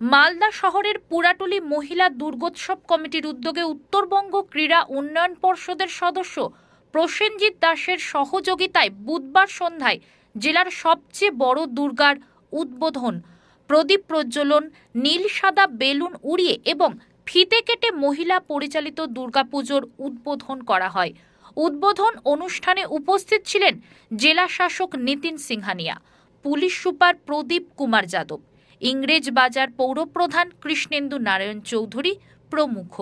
মালদা শহরের পুরাটুলি মহিলা দুর্গোৎসব কমিটির উদ্যোগে উত্তরবঙ্গ ক্রীড়া উন্নয়ন পর্ষদের সদস্য প্রসেনজিৎ দাসের সহযোগিতায় বুধবার সন্ধ্যায় জেলার সবচেয়ে বড় দুর্গার উদ্বোধন। প্রদীপ প্রজ্বলন, নীল সাদা বেলুন উড়িয়ে এবং ফিতে কেটে মহিলা পরিচালিত দুর্গাপুজোর উদ্বোধন করা হয়। উদ্বোধন অনুষ্ঠানে উপস্থিত ছিলেন জেলা শাসক নিতিন সিংহানিয়া, পুলিশ সুপার প্রদীপ কুমার যাদব ইংরেজ বাজার পৌরপ্রধান কৃষ্ণেন্দু নারায়ণ চৌধুরী প্রমুখ।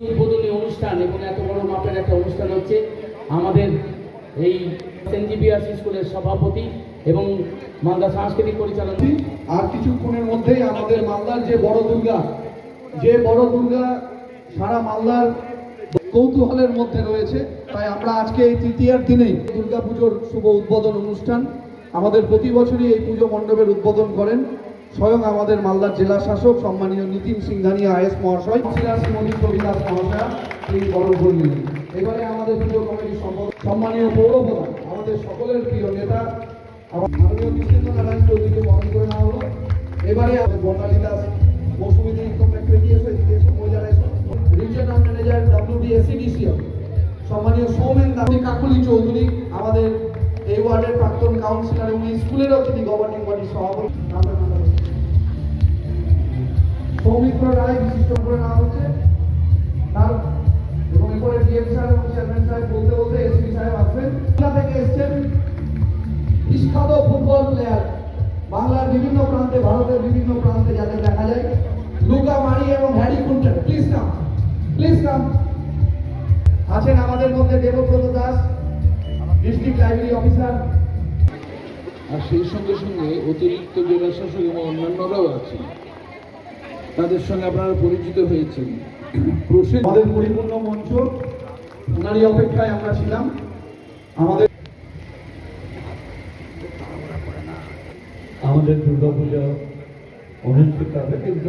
উদ্বোধনী অনুষ্ঠান এবং এত বড় মাপের একটা অনুষ্ঠান হচ্ছে আমাদের এই সেনজিবিআরসি স্কুলের সভাপতি এবং মালদা সাংস্কৃতিক পরিচালনা আর কিছুক্ষণের মধ্যেই আমাদের মালদার যে বড় দুর্গা যে বড় দুর্গা সারা মালদার কৌতূহলের মধ্যে রয়েছে তাই আমরা আজকে এই তৃতীয়ার দিনেই দুর্গা পুজোর শুভ উদ্বোধন অনুষ্ঠান আমাদের প্রতি বছরই এই পুজো মণ্ডপের উদ্বোধন করেন স্বয়ং আমাদের মালদার জেলা শাসক সম্মানীয় নীতিন সিংহানিয়া আইএস মহাশয় কাউন্সিলর শ্রীমতী কবিদাস মহাশয়া তিনি বরণ এবারে আমাদের পুজো কমিটির সম্মানীয় পৌরপ্রধান, আমাদের সকলের প্রিয় নেতা, আমার মাননীয় কৃষ্ণেন্দ্র নারায়ণ চৌধুরীকে বরণ করে নেওয়া হলো। এবারে বর্ণালী দাস মৌসুমী একটু এগিয়ে এসো মহিলারা রিজিয়নাল সম্মানীয় সৌমেন কাকুলি চৌধুরী, আমাদের এই ওয়ার্ডের প্রাক্তন কাউন্সিলর এই স্কুলেরও তিনি গভর্নিং বডির সভাপতি। সৌমিত্র রায় বিশিষ্ট করে নেওয়া হচ্ছে তার এবং এরপরে ডিএম স্যার এবং চেয়ারম্যান সাহেব বলতে বলতে এসপি সাহেব আসবেন থেকে এসছেন বিখ্যাত ফুটবল প্লেয়ার বাংলার বিভিন্ন প্রান্তে, ভারতের বিভিন্ন প্রান্তে যাতে দেখা যায়, লুকা মারি এবং Harry কুন্টার। Please come please come আছেন আমাদের মধ্যে Debabrata Das district library officer আর সেই সঙ্গে সঙ্গে অতিরিক্ত জেলা শাসক এবং অন্যান্যরাও আছে তাদের সঙ্গে আপনারা পরিচিত হয়েছেন। প্রসেন আমাদের পরিপূর্ণ মঞ্চ ওনারই অপেক্ষায় আমরা ছিলাম। আমাদের আমাদের দুর্গাপূজা অনুষ্ঠিত হবে কিন্তু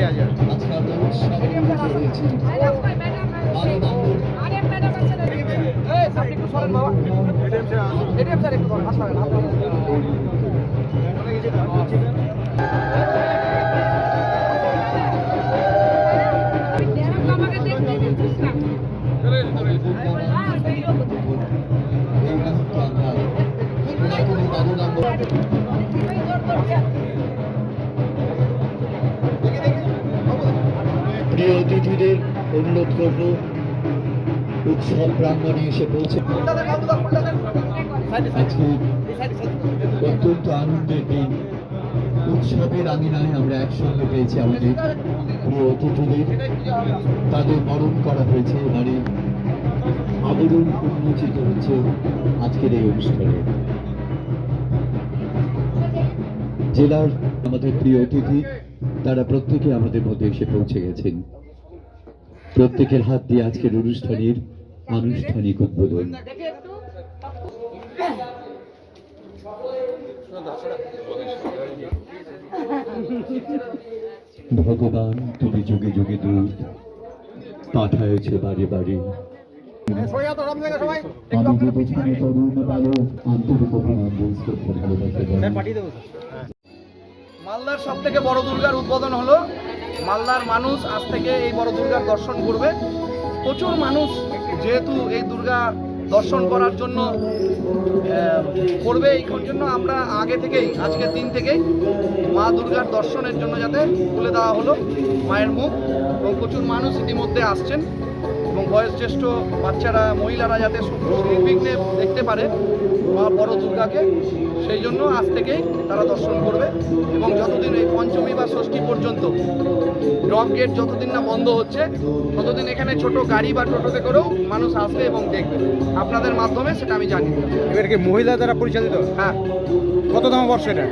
আমরা উৎসবে মিলিত হয়েছি বারো নম্বর এই অতিথিদের করব। উৎসব প্রাঙ্গণে এসে পৌঁছে আজকে অত্যন্ত আনন্দের দিন। উৎসবের আঙিনায় আমরা একসঙ্গে পেয়েছি আমাদের প্রিয় অতিথিদের। তাদের বরণ করা হয়েছে এবারে। আবরণ উন্মোচিত হচ্ছে আজকের এই অনুষ্ঠানে। জেলার আমাদের প্রিয় অতিথি, তারা প্রত্যেকে আমাদের মধ্যে এসে পৌঁছে গেছেন। প্রত্যেকের হাত দিয়ে আজকের অনুষ্ঠানের আনুষ্ঠানিক উদ্বোধন। ভগবান, তুমি যুগে যুগে দূত পাঠায়ছ বারে বারে। মালদার সব থেকে বড় দুর্গার উদ্বোধন হলো মালদার মানুষ আজ থেকে এই বড় দুর্গার দর্শন করবে। প্রচুর মানুষ যেহেতু এই দুর্গা দর্শন করার জন্য করবে এই জন্য আমরা আগে থেকেই, আজকের দিন থেকেই মা দুর্গার দর্শনের জন্য যাতে খুলে দেওয়া হলো মায়ের মুখ এবং প্রচুর মানুষ ইতিমধ্যে আসছেন। এবং বয়োজ্যেষ্ঠ বাচ্চারা মহিলারা যাতে নির্বিঘ্নে দেখতে পারে মা বড় দুর্গাকে সেই জন্য আজ থেকেই তারা দর্শন করবে এবং যতদিন এই পঞ্চমী বা ষষ্ঠী পর্যন্ত ড্রপ গেট যতদিন না বন্ধ হচ্ছে ততদিন এখানে ছোট গাড়ি বা টোটোতে করেও মানুষ আসবে এবং দেখবে। আপনাদের মাধ্যমে সেটা আমি জানি। এবার কি মহিলা দ্বারা পরিচালিত? হ্যাঁ। কততম বর্ষ এটা?